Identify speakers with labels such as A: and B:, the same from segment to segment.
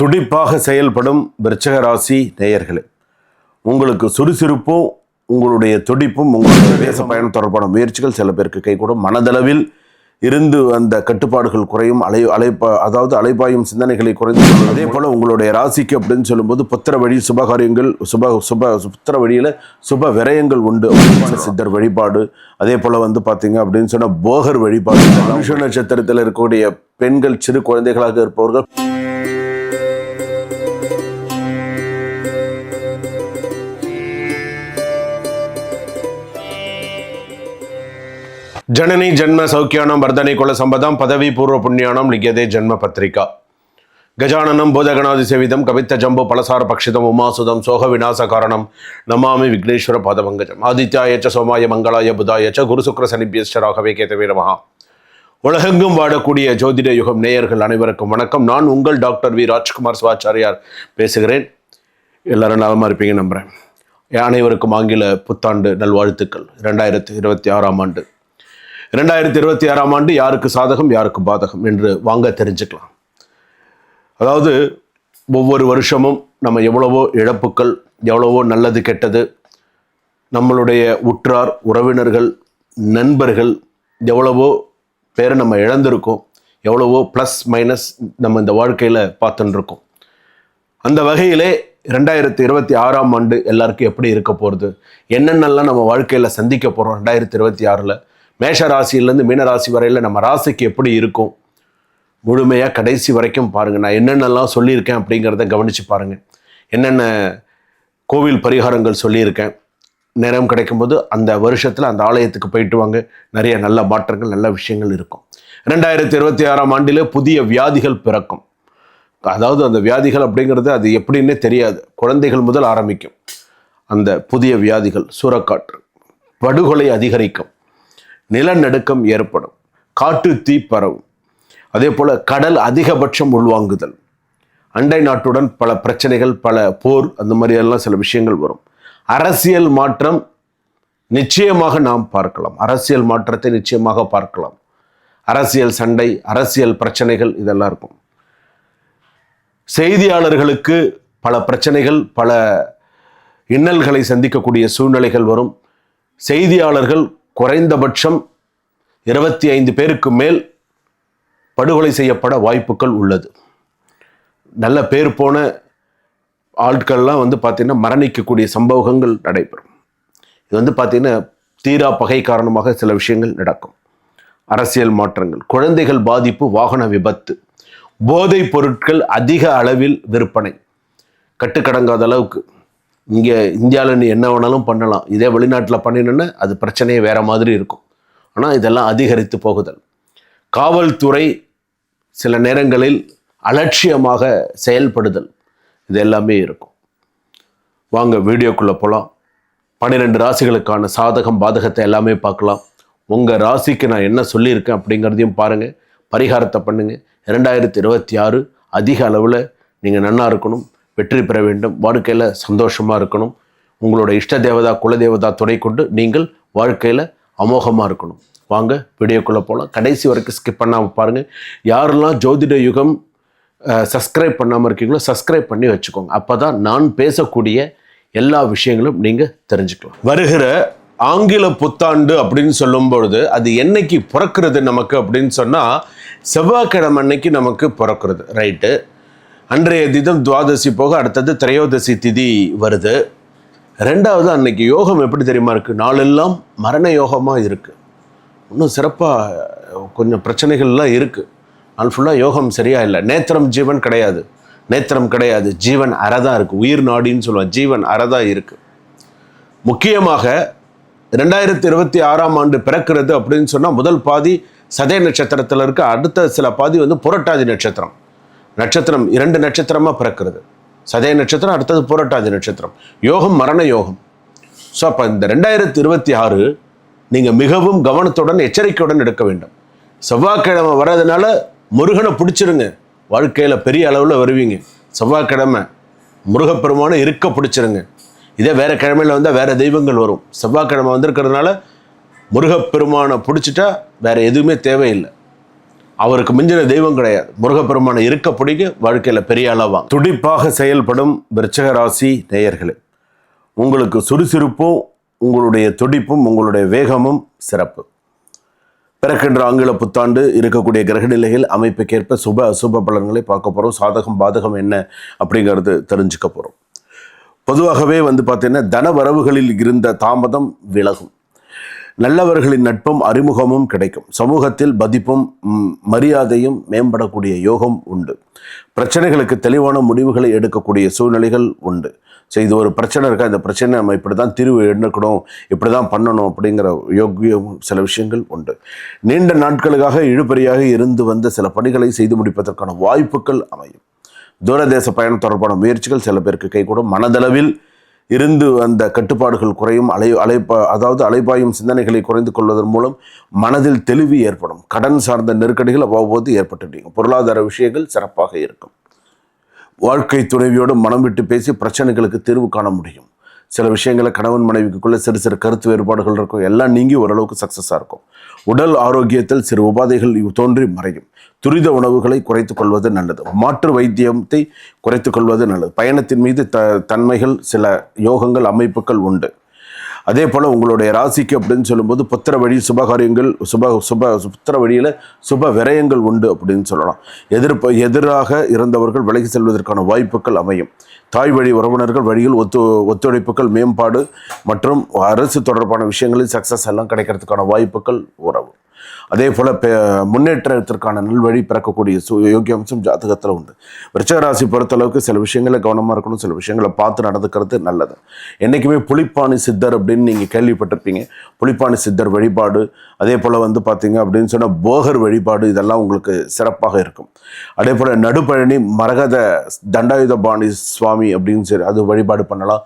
A: துடிப்பாக செயல்படும் விருச்சக ராசி நேயர்களே உங்களுக்கு சுறுசுறுப்பும் உங்களுடைய துடிப்பும் உங்களுடைய தேச பயணம் தொடர்பான முயற்சிகள் சில பேருக்கு கைகூடும் மனதளவில் இருந்து அந்த கட்டுப்பாடுகள் குறையும் அலை அலைப்பா அதாவது அலைப்பாயும் சிந்தனைகளை குறைந்து அதே போல் உங்களுடைய ராசிக்கு அப்படின்னு சொல்லும்போது புத்திர வழி சுபகாரியங்கள் சுப சுப புத்திர வழியில் சுப விரயங்கள் உண்டு. சித்தர் வழிபாடு. அதே போல் வந்து பார்த்தீங்க அப்படின்னு சொன்னால் போகர் வழிபாடு. மனுஷ நட்சத்திரத்தில் இருக்கக்கூடிய பெண்கள் சிறு குழந்தைகளாக இருப்பவர்கள் ஜனனி ஜென்ம சௌக்கியானம் வர்தனை குல சம்பதம் பதவி பூர்வ புண்ணியானம் லிகியதே ஜென்ம பத்திரிகா. கஜானனம் போதகணாதி சேவிதம் கவித்த ஜம்பு பலசார பக்ஷிதம் உமாசுதம் சோக விநாச காரணம் நமாமி விக்னேஸ்வர பாதபங்கஜம் ஆதித்யாய ச சோமாய மங்களாய புதாய குருசுக்கர குரு சுக்கர சனிபியஸ்ட உலகெங்கும் வாடக்கூடிய ஜோதிட யுகம் நேயர்கள் அனைவருக்கும் வணக்கம். நான் உங்கள் டாக்டர் வி. ராஜ்குமார் சிவாச்சாரியார் பேசுகிறேன். எல்லாரும் நலமாக இருப்பீங்க நம்புகிறேன் அனைவருக்கும் ஆங்கில புத்தாண்டு நல்வாழ்த்துக்கள். ரெண்டாயிரத்தி இருபத்தி ஆறாம் ஆண்டு. ரெண்டாயிரத்தி இருபத்தி ஆறாம் ஆண்டு யாருக்கு சாதகம் யாருக்கு பாதகம் என்று வாங்க தெரிஞ்சுக்கலாம். அதாவது ஒவ்வொரு வருஷமும் நம்ம எவ்வளவோ இழப்புக்கள் எவ்வளவோ நல்லது கெட்டது நம்மளுடைய உற்றார் உறவினர்கள் நண்பர்கள் எவ்வளவோ பேரை நம்ம இழந்திருக்கோம் எவ்வளவோ ப்ளஸ் மைனஸ் நம்ம இந்த வாழ்க்கையில் பார்த்துன்னு இருக்கோம் அந்த வகையிலே ரெண்டாயிரத்தி இருபத்தி ஆறாம் ஆண்டு எல்லாருக்கும் எப்படி இருக்க போகிறது என்னென்னலாம் நம்ம வாழ்க்கையில் சந்திக்க போகிறோம் ரெண்டாயிரத்தி இருபத்தி ஆறில் மேஷ ராசியிலேருந்து மீனராசி வரையில் நம்ம ராசிக்கு எப்படி இருக்கும்? முழுமையாக கடைசி வரைக்கும் பாருங்கள் நான் என்னென்னலாம் சொல்லியிருக்கேன் அப்படிங்கிறத கவனித்து பாருங்கள் என்னென்ன கோவில் பரிகாரங்கள் சொல்லியிருக்கேன். நேரம் கிடைக்கும்போது அந்த வருஷத்தில் அந்த ஆலயத்துக்கு போயிட்டு வாங்க. நிறைய நல்ல மாற்றங்கள் நல்ல விஷயங்கள் இருக்கும். ரெண்டாயிரத்தி இருபத்தி ஆறாம் ஆண்டில் புதிய வியாதிகள் பிறக்கும். அதாவது அந்த வியாதிகள் அப்படிங்கிறது அது எப்படின்னே தெரியாது. குழந்தைகள் முதல் ஆரம்பிக்கும். அந்த புதிய வியாதிகள் சூறக்காற்று படுகொலை அதிகரிக்கும். நிலநடுக்கம் ஏற்படும். காட்டு தீ பரவும். அதே போல் கடல் அதிகபட்சம் உள்வாங்குதல். அண்டை நாட்டுடன் பல பிரச்சனைகள் பல போர் அந்த மாதிரியெல்லாம் சில விஷயங்கள் வரும். அரசியல் மாற்றம் நிச்சயமாக நாம் பார்க்கலாம். அரசியல் மாற்றத்தை நிச்சயமாக பார்க்கலாம். அரசியல் சண்டை அரசியல் பிரச்சனைகள் இதெல்லாம் இருக்கும். செய்தியாளர்களுக்கு பல பிரச்சனைகள் பல இன்னல்களை சந்திக்கக்கூடிய சூழ்நிலைகள் வரும். செய்தியாளர்கள் குறைந்தபட்சம் இருபத்தி ஐந்து பேருக்கு மேல் படுகொலை செய்யப்பட வாய்ப்புகள் உள்ளது. நல்ல பேர் போன ஆட்கள்லாம் வந்து பார்த்திங்கன்னா மரணிக்கக்கூடிய சம்பவங்கள் நடைபெறும். இது வந்து பார்த்திங்கன்னா தீரா பகை காரணமாக சில விஷயங்கள் நடக்கும். அரசியல் மாற்றங்கள் குழந்தைகள் பாதிப்பு வாகன விபத்து போதைப் பொருட்கள் அதிக அளவில் விற்பனை. கட்டுக்கடங்காத அளவுக்கு இங்கே இந்தியாவில் நீ என்ன வேணாலும் பண்ணலாம். இதே வெளிநாட்டில் பண்ணினோன்னா அது பிரச்சனையே வேறு மாதிரி இருக்கும். ஆனால் இதெல்லாம் அதிகரித்து போகுதல். காவல்துறை சில நேரங்களில் அலட்சியமாக செயல்படுதல். இது எல்லாமே இருக்கும். வாங்க வீடியோக்குள்ளே போகலாம் பன்னிரெண்டு ராசிகளுக்கான சாதகம் பாதகத்தை எல்லாமே பார்க்கலாம். உங்கள் ராசிக்கு நான் என்ன சொல்லியிருக்கேன் அப்படிங்கிறதையும் பாருங்கள் பரிகாரத்தை பண்ணுங்கள் இரண்டாயிரத்தி இருபத்தி ஆறு அதிக அளவில் நீங்கள் நன்னாக இருக்கணும். வெற்றி பெற வேண்டும். வாழ்க்கையில் சந்தோஷமாக இருக்கணும். உங்களோட இஷ்ட தேவதா குலதேவதா துணை கொண்டு நீங்கள் வாழ்க்கையில் அமோகமாக இருக்கணும். வாங்க வீடியோக்குள்ளே போகலாம் கடைசி வரைக்கும் ஸ்கிப் பண்ணாமல் பாருங்கள் யாரெல்லாம் ஜோதிட யுகம் சப்ஸ்கிரைப் பண்ணாமல் இருக்கீங்களோ சப்ஸ்கிரைப் பண்ணி வச்சுக்கோங்க. அப்போ தான் நான் பேசக்கூடிய எல்லா விஷயங்களும் நீங்கள் தெரிஞ்சுக்கலாம். வருகிற ஆங்கில புத்தாண்டு அப்படின்னு சொல்லும் பொழுது அது என்னைக்கு பிறக்கிறது நமக்கு அப்படின்னு சொன்னால் செவ்வாய்க்கிழமை அன்னைக்கு நமக்கு பிறக்கிறது. ரைட்டு அன்றைய தினம் துவாதசி போக அடுத்தது திரையோதசி திதி வருது. ரெண்டாவது அன்னைக்கு யோகம் எப்படி தெரியுமா இருக்குது நாளெல்லாம் மரண யோகமாக இருக்குது இன்னும் சிறப்பாக கொஞ்சம் பிரச்சனைகள்லாம் இருக்குது நாள் ஃபுல்லாக யோகம் சரியாக இல்லை. நேத்திரம் ஜீவன் கிடையாது. நேத்திரம் கிடையாது. ஜீவன் அறதான் இருக்குது உயிர் நாடின்னு சொல்லுவாங்க. ஜீவன் அறதான் இருக்குது முக்கியமாக ரெண்டாயிரத்தி இருபத்தி ஆறாம் ஆண்டு பிறக்கிறது அப்படின்னு சொன்னால் முதல் பாதி சதய நட்சத்திரத்தில் இருக்க. அடுத்த சில பாதி வந்து புரட்டாதி நட்சத்திரம். நட்சத்திரம் இரண்டு நட்சத்திரமாக பிறக்கிறது. சதய நட்சத்திரம் அடுத்தது புரட்டாதி நட்சத்திரம். யோகம் மரண யோகம். ஸோ அப்போ இந்த ரெண்டாயிரத்தி இருபத்தி ஆறு நீங்கள் மிகவும் கவனத்துடன் எச்சரிக்கையுடன் எடுக்க வேண்டும். செவ்வாய்க்கிழமை வர்றதுனால முருகனை பிடிச்சிருங்க. வாழ்க்கையில் பெரிய அளவில் வருவீங்க. செவ்வாய்க்கிழமை முருகப்பெருமானை இருக்க பிடிச்சிருங்க. இதே வேற கிழமையில் வந்தால் வேறு தெய்வங்கள் வரும். செவ்வாய்க்கிழமை வந்திருக்கிறதுனால முருகப்பெருமானை பிடிச்சிட்டா வேறு எதுவுமே தேவையில்லை. அவருக்கு மிஞ்சின தெய்வம் கிடையாது. முருகப்பெருமானை இருக்க பிடிக்க வாழ்க்கையில் பெரிய அளவாக துடிப்பாக செயல்படும் விருச்சக ராசி நேயர்களே உங்களுக்கு சுறுசுறுப்பும் உங்களுடைய துடிப்பும் உங்களுடைய வேகமும் சிறப்பு. பிறக்கின்ற ஆங்கில புத்தாண்டு இருக்கக்கூடிய கிரகநிலைகள் அமைப்புக்கேற்ப சுப அசுப பலன்களை பார்க்க போகிறோம் சாதகம் பாதகம் என்ன அப்படிங்கிறது தெரிஞ்சுக்க போகிறோம் பொதுவாகவே வந்து பார்த்திங்கன்னா தன வரவுகளில் இருந்த தாமதம் விலகும். நல்லவர்களின் நட்பும் அறிமுகமும் கிடைக்கும். சமூகத்தில் மதிப்பும் மரியாதையும் மேம்படக்கூடிய யோகம் உண்டு. பிரச்சனைகளுக்கு தெளிவான முடிவுகளை எடுக்கக்கூடிய சூழ்நிலைகள் உண்டு. ஸோ இது ஒரு பிரச்சனை இருக்கா? இந்த பிரச்சனை நம்ம இப்படி தான் தீர்வு எடுக்கணும் இப்படி தான் பண்ணணும் அப்படிங்கிற யோக்கியம் சில விஷயங்கள் உண்டு. நீண்ட நாட்களுக்காக இழுபறியாக இருந்து வந்த சில பணிகளை செய்து முடிப்பதற்கான வாய்ப்புகள் அமையும். தூரதேச பயணம் தொடர்பான முயற்சிகள் சில பேருக்கு கைகூடும். மனதளவில் இருந்து அந்த கட்டுப்பாடுகள் குறையும் அலை அலைப்பா அதாவது அலைபாயும் சிந்தனைகளை குறைந்து கொள்வதன் மூலம் மனதில் தெளிவு ஏற்படும். கடன் சார்ந்த நெருக்கடிகள் அவ்வப்போது ஏற்பட்டுட்டீங்க பொருளாதார விஷயங்கள் சிறப்பாக இருக்கும். வாழ்க்கை துணைவியோடு மனம் விட்டு பேசி பிரச்சனைகளுக்கு தீர்வு காண முடியும். சில விஷயங்களை கணவன் மனைவிக்குள்ளே சிறு சிறு கருத்து வேறுபாடுகள் இருக்கும். எல்லாம் நீங்கி ஓரளவுக்கு சக்ஸஸாக இருக்கும். உடல் ஆரோக்கியத்தில் சிறு உபாதைகள் தோன்றி மறையும். துரித உணவுகளை குறைத்து கொள்வது நல்லது. மாற்று வைத்தியத்தை குறைத்து கொள்வது நல்லது. பயணத்தின் மீது த தன்மைகள் சில யோகங்கள் அமைப்புகள் உண்டு. அதே போல் உங்களுடைய ராசிக்கு அப்படின்னு சொல்லும்போது புத்திர வழி சுபகாரியங்கள் சுப சுப புத்திர வழியில் சுப விரயங்கள் உண்டு அப்படின்னு சொல்லலாம். எதிர்ப்பு எதிராக இருந்தவர்கள் விலகி செல்வதற்கான வாய்ப்புகள் அமையும். தாய் வழி உறவினர்கள் வழியில் ஒத்து ஒத்துழைப்புகள் மேம்பாடு மற்றும் அரசு தொடர்பான விஷயங்களில் சக்ஸஸ் எல்லாம் கிடைக்கிறதுக்கான வாய்ப்புகள் உறவு. அதே போல் முன்னேற்றத்திற்கான நல்வழி பிறக்கக்கூடிய சு யோகியம்சம் ஜாதகத்தில் உண்டு. விருச்சகராசி பொறுத்தளவுக்கு சில விஷயங்களை கவனமாக இருக்கணும் சில விஷயங்களை பார்த்து நடந்துக்கிறது நல்லது. என்றைக்குமே புளிப்பாணி சித்தர் அப்படின்னு நீங்கள் கேள்விப்பட்டிருப்பீங்க. புளிப்பாணி சித்தர் வழிபாடு அதே போல் வந்து பார்த்தீங்க அப்படின்னு சொன்னால் போகர் வழிபாடு இதெல்லாம் உங்களுக்கு சிறப்பாக இருக்கும். அதே போல் நடுப்பழனி மரகத தண்டாயுதபாணி சுவாமி அப்படின்னு சொல்லி அது வழிபாடு பண்ணலாம்.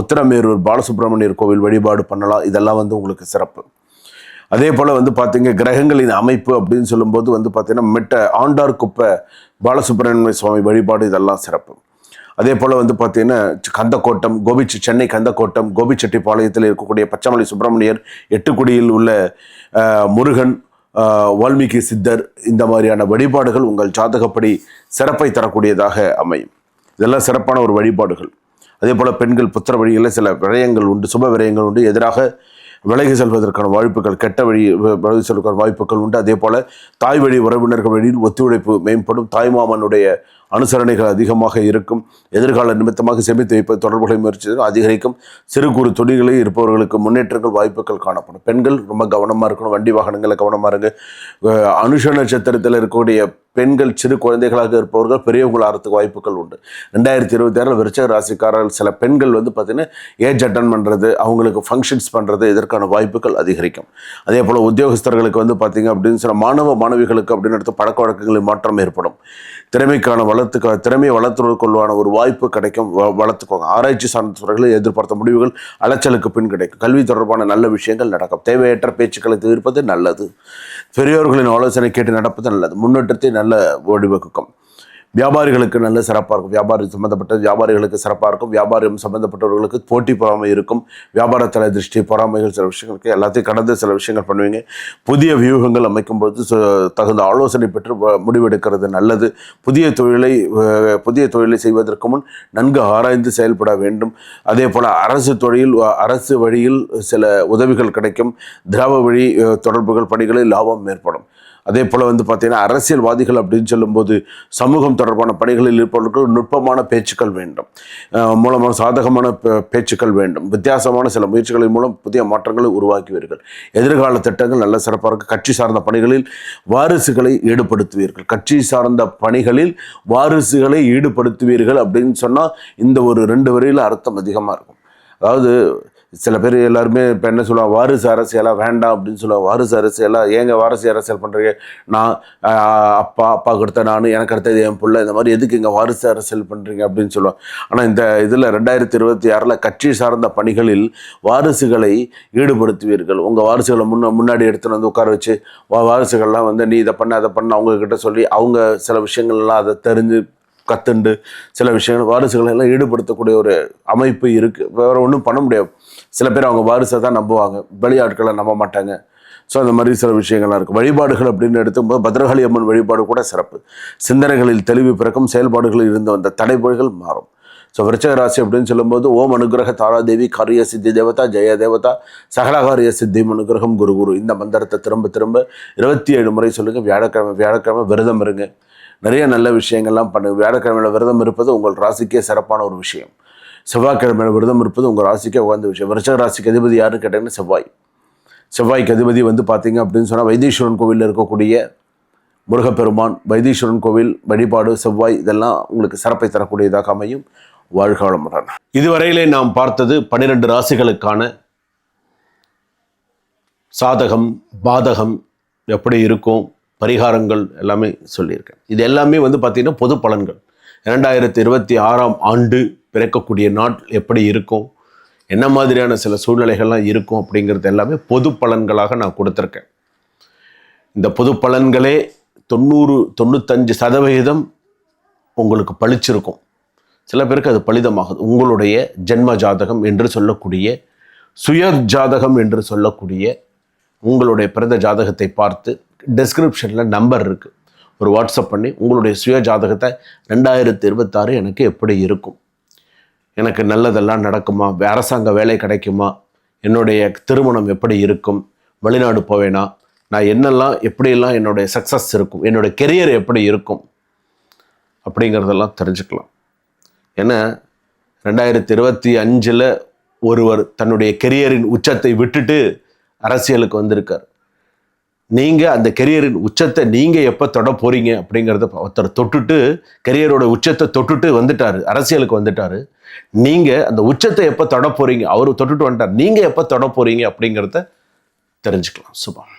A: உத்திரமேரூர் பாலசுப்ரமணியர் கோவில் வழிபாடு பண்ணலாம். இதெல்லாம் வந்து உங்களுக்கு சிறப்பு. அதே போல் வந்து பார்த்தீங்க கிரகங்களின் அமைப்பு அப்படின்னு சொல்லும்போது வந்து பார்த்தீங்கன்னா மெட்ட ஆண்டார் குப்பை பாலசுப்ரமணிய சுவாமி வழிபாடு இதெல்லாம் சிறப்பு. அதே போல் வந்து பார்த்தீங்கன்னா கந்தக்கோட்டம் கோபிச்சு சென்னை கந்தக்கோட்டம் கோபிச்செட்டிப்பாளையத்தில் இருக்கக்கூடிய பச்சைமலை சுப்பிரமணியர் எட்டுக்குடியில் உள்ள முருகன் வால்மீகி சித்தர் இந்த மாதிரியான வழிபாடுகள் உங்கள் ஜாதகப்படி சிறப்பை தரக்கூடியதாக அமையும். இதெல்லாம் சிறப்பான ஒரு வழிபாடுகள். அதே போல் பெண்கள் புத்திர வழிகளில் சில விரயங்கள் உண்டு சுப விரயங்கள் உண்டு. எதிராக விலகி செல்வதற்கான வாய்ப்புகள் கெட்ட வழி விலகி செல்வதற்கான வாய்ப்புகள் உண்டு. அதே போல் தாய் வழி உறவினர்கள் வழியில் ஒத்துழைப்பு மேம்படும். தாய்மாமனுடைய அனுசரணைகள் அதிகமாக இருக்கும். எதிர்கால நிமித்தமாக சேமித்து வைப்பது தொடர்புகளை முயற்சிகள் அதிகரிக்கும். சிறு குறு தொழில்களில் இருப்பவர்களுக்கு முன்னேற்றங்கள் வாய்ப்புகள் காணப்படும். பெண்கள் ரொம்ப கவனமாக இருக்கணும். வண்டி வாகனங்களில் கவனமாக இருங்க. அனுஷ நட்சத்திரத்தில் இருக்கக்கூடிய பெண்கள் சிறு குழந்தைகளாக இருப்பவர்கள் பெரியவங்கள் ஆகிறதுக்கு வாய்ப்புகள் உண்டு. ரெண்டாயிரத்தி இருபத்தி ஆறில் விருச்சக ராசிக்காரர்கள் சில பெண்கள் வந்து பார்த்தீங்கன்னா ஏஜ் அட்டன் பண்ணுறது அவங்களுக்கு ஃபங்க்ஷன்ஸ் பண்ணுறது இதற்கான வாய்ப்புகள் அதிகரிக்கும். அதே போல் உத்தியோகஸ்தர்களுக்கு வந்து பார்த்திங்க அப்படின்னு சொன்ன மாணவ மாணவிகளுக்கு அப்படின்னு எடுத்து பழக்க வழக்கங்களில் மாற்றம் ஏற்படும். திறமைக்கான வளர்த்துக்க திறமையை வளர்த்துக்கொள்வான ஒரு வாய்ப்பு கிடைக்கும். வ- வளர்த்துக்கோங்க. ஆராய்ச்சி சார்ந்த துறைகளில் எதிர்பார்த்த முடிவுகள் அலைச்சலுக்கு பின் கிடைக்கும். கல்வி தொடர்பான நல்ல விஷயங்கள் நடக்கும். தேவையற்ற பேச்சுக்களை தீர்ப்பது நல்லது. பெரியோர்களின் ஆலோசனை கேட்டு நடப்பது நல்லது. முன்னேற்றத்தை நல்ல வழிவகுக்கும் வியாபாரிகளுக்கு நல்ல சிறப்பாக இருக்கும். வியாபாரி சம்மந்தப்பட்ட வியாபாரிகளுக்கு சிறப்பாக இருக்கும். வியாபாரம் சம்மந்தப்பட்டவர்களுக்கு போட்டி பொறாமை இருக்கும். வியாபாரத்தில் திருஷ்டி பொறாமைகள் சில விஷயங்களுக்கு எல்லாத்தையும் கடந்து சில விஷயங்கள் பண்ணுவீங்க. புதிய வியூகங்கள் அமைக்கும்போது தகுந்த ஆலோசனை பெற்று வ- முடிவெடுக்கிறது நல்லது. புதிய தொழிலை புதிய தொழிலை செய்வதற்கு முன் நன்கு ஆராய்ந்து செயல்பட வேண்டும். அதே போல் அரசு தொழில் அரசு வழியில் சில உதவிகள் கிடைக்கும். திராவ வழி தொடர்புகள் பணிகளில் லாபம் ஏற்படும். அதே போல் வந்து பார்த்திங்கன்னா அரசியல்வாதிகள் அப்படின்னு சொல்லும்போது சமூகம் தொடர்பான பணிகளில் இருப்பவர்களுக்கு நுட்பமான பேச்சுக்கள் வேண்டும். மூலமான சாதகமான பே- பேச்சுக்கள் வேண்டும். வித்தியாசமான சில முயற்சிகளின் மூலம் புதிய மாற்றங்களை உருவாக்குவீர்கள். எதிர்கால திட்டங்கள் நல்ல சிறப்பாக இருக்கும். கட்சி சார்ந்த பணிகளில் வாரிசுகளை ஈடுபடுத்துவீர்கள். கட்சி சார்ந்த பணிகளில் வாரிசுகளை ஈடுபடுத்துவீர்கள் அப்படின்னு சொன்னால் இந்த ஒரு ரெண்டு வரியில் அர்த்தம் அதிகமாக இருக்கும். அதாவது சில பேர் எல்லாருமே இப்போ என்ன சொல்லுவாங்க வாரிசு அரசியலாக வேண்டாம் அப்படின்னு சொல்லுவாங்க வாரிசு அரசியலாக ஏங்க வாரிசு அரசியல் பண்ணுறீங்க நான் அப்பா அப்பா அப்பாவுக்கு அடுத்த நான் எனக்கு அடுத்தது என் பிள்ளை இந்த மாதிரி எதுக்கு இங்கே வாரிசு அரசியல் பண்ணுறீங்க அப்படின்னு சொல்லுவாங்க ஆனால் இந்த இதில் ரெண்டாயிரத்தி இருபத்தி ஆறில் கட்சி சார்ந்த பணிகளில் வாரிசுகளை ஈடுபடுத்துவீர்கள். உங்கள் வாரிசுகளை முன்ன முன்னாடி எடுத்துன்னு வந்து உட்கார வச்சு வா வாரிசுகள்லாம் வந்து நீ இதை பண்ண அதை பண்ண அவங்கக்கிட்ட சொல்லி அவங்க சில விஷயங்கள்லாம் அதை தெரிஞ்சு கத்துண்டு சில விஷயங்கள் வாரிசுகளை எல்லாம் ஈடுபடுத்தக்கூடிய ஒரு அமைப்பு இருக்குது வேறு ஒன்றும் பண்ண முடியாது. சில பேர் அவங்க வாரிசை தான் நம்புவாங்க. வெளியாட்களை நம்ப மாட்டாங்க. ஸோ அந்த மாதிரி சில விஷயங்கள்லாம் இருக்குது வழிபாடுகள் அப்படின்னு எடுத்தும்போது பத்ரகாளி அம்மன் வழிபாடு கூட சிறப்பு. சிந்தனைகளில் தெளிவு பிறக்கும் செயல்பாடுகளில் இருந்து வந்த தடைபொழிகள் மாறும். ஸோ விருச்சக ராசி அப்படின்னு சொல்லும்போது ஓம் அனுகிரக தாராதேவி காரிய சித்தி தேவதா ஜெய தேவதா சகலகாரிய சித்தி அனுகிரகம் குரு குரு. இந்த மந்திரத்தை திரும்ப திரும்ப இருபத்தி ஏழு முறை சொல்லுங்கள் வியாழக்கிழமை வியாழக்கிழமை விரதம் இருங்க. நிறைய நல்ல விஷயங்கள்லாம் பண்ணு. வியாழக்கிழமையில் விரதம் இருப்பது உங்கள் ராசிக்கே சிறப்பான ஒரு விஷயம். செவ்வாய்க்கிழமையில் விரதம் இருப்பது உங்கள் ராசிக்கே உகந்த விஷயம். விருச்சக ராசிக்கு அதிபதி யாருன்னு கேட்டிங்கன்னா செவ்வாய். செவ்வாய்க்கு அதிபதி வந்து பார்த்தீங்க அப்படின்னு சொன்னால் வைத்தீஸ்வரன் கோவிலில் இருக்கக்கூடிய முருகப்பெருமான் வைத்தீஸ்வரன் கோவில் வழிபாடு செவ்வாய் இதெல்லாம் உங்களுக்கு சிறப்பை தரக்கூடியதாக அமையும். வாழ்க வளமுடன். இதுவரையிலே நாம் பார்த்தது பன்னிரெண்டு ராசிகளுக்கான சாதகம் பாதகம் எப்படி இருக்கும் பரிகாரங்கள் எல்லாமே சொல்லியிருக்கேன். இது எல்லாமே வந்து பார்த்திங்கன்னா பொது பலன்கள். இரண்டாயிரத்தி இருபத்தி ஆறாம் ஆண்டு பிறக்கக்கூடிய நாள் எப்படி இருக்கும்? என்ன மாதிரியான சில சூழ்நிலைகள்லாம் இருக்கும் அப்படிங்கிறது எல்லாமே பொது பலன்களாக நான் கொடுத்துருக்கேன். இந்த பொது பலன்களே தொண்ணூறு தொண்ணூத்தஞ்சு சதவிகிதம் உங்களுக்கு பளிச்சிருக்கும் சில பேருக்கு அது பலிதமாகுது. உங்களுடைய ஜென்ம ஜாதகம் என்று சொல்லக்கூடிய சுய ஜாதகம் என்று சொல்லக்கூடிய உங்களுடைய பிறந்த ஜாதகத்தை பார்த்து டெஸ்கிரிப்ஷனில் நம்பர் இருக்குது ஒரு வாட்ஸ்அப் பண்ணி உங்களுடைய சுய ஜாதகத்தை ரெண்டாயிரத்தி இருபத்தாறு எனக்கு எப்படி இருக்கும்? எனக்கு நல்லதெல்லாம் நடக்குமா? அரசாங்க வேலை கிடைக்குமா? என்னுடைய திருமணம் எப்படி இருக்கும்? வெளிநாடு போவேனா? நான் என்னெல்லாம் எப்படியெல்லாம் என்னுடைய சக்ஸஸ் இருக்கும்? என்னுடைய கெரியர் எப்படி இருக்கும்? அப்படிங்கிறதெல்லாம் தெரிஞ்சுக்கலாம். ஏன்னா ரெண்டாயிரத்தி இருபத்தி அஞ்சில் ஒருவர் தன்னுடைய கெரியரின் உச்சத்தை விட்டுட்டு அரசியலுக்கு வந்திருக்கார். நீங்கள் அந்த கெரியரின் உச்சத்தை நீங்கள் எப்போ தொட போகிறீங்க அப்படிங்கிறத ஒருத்தர் தொட்டுட்டு கெரியரோட உச்சத்தை தொட்டுட்டு வந்துட்டார் அரசியலுக்கு வந்துட்டார். நீங்கள் அந்த உச்சத்தை எப்போ தொட போகிறீங்க அவர் தொட்டுட்டு வந்துட்டார் நீங்கள் எப்போ தொட போகிறீங்க அப்படிங்கிறத தெரிஞ்சுக்கலாம். சுபம்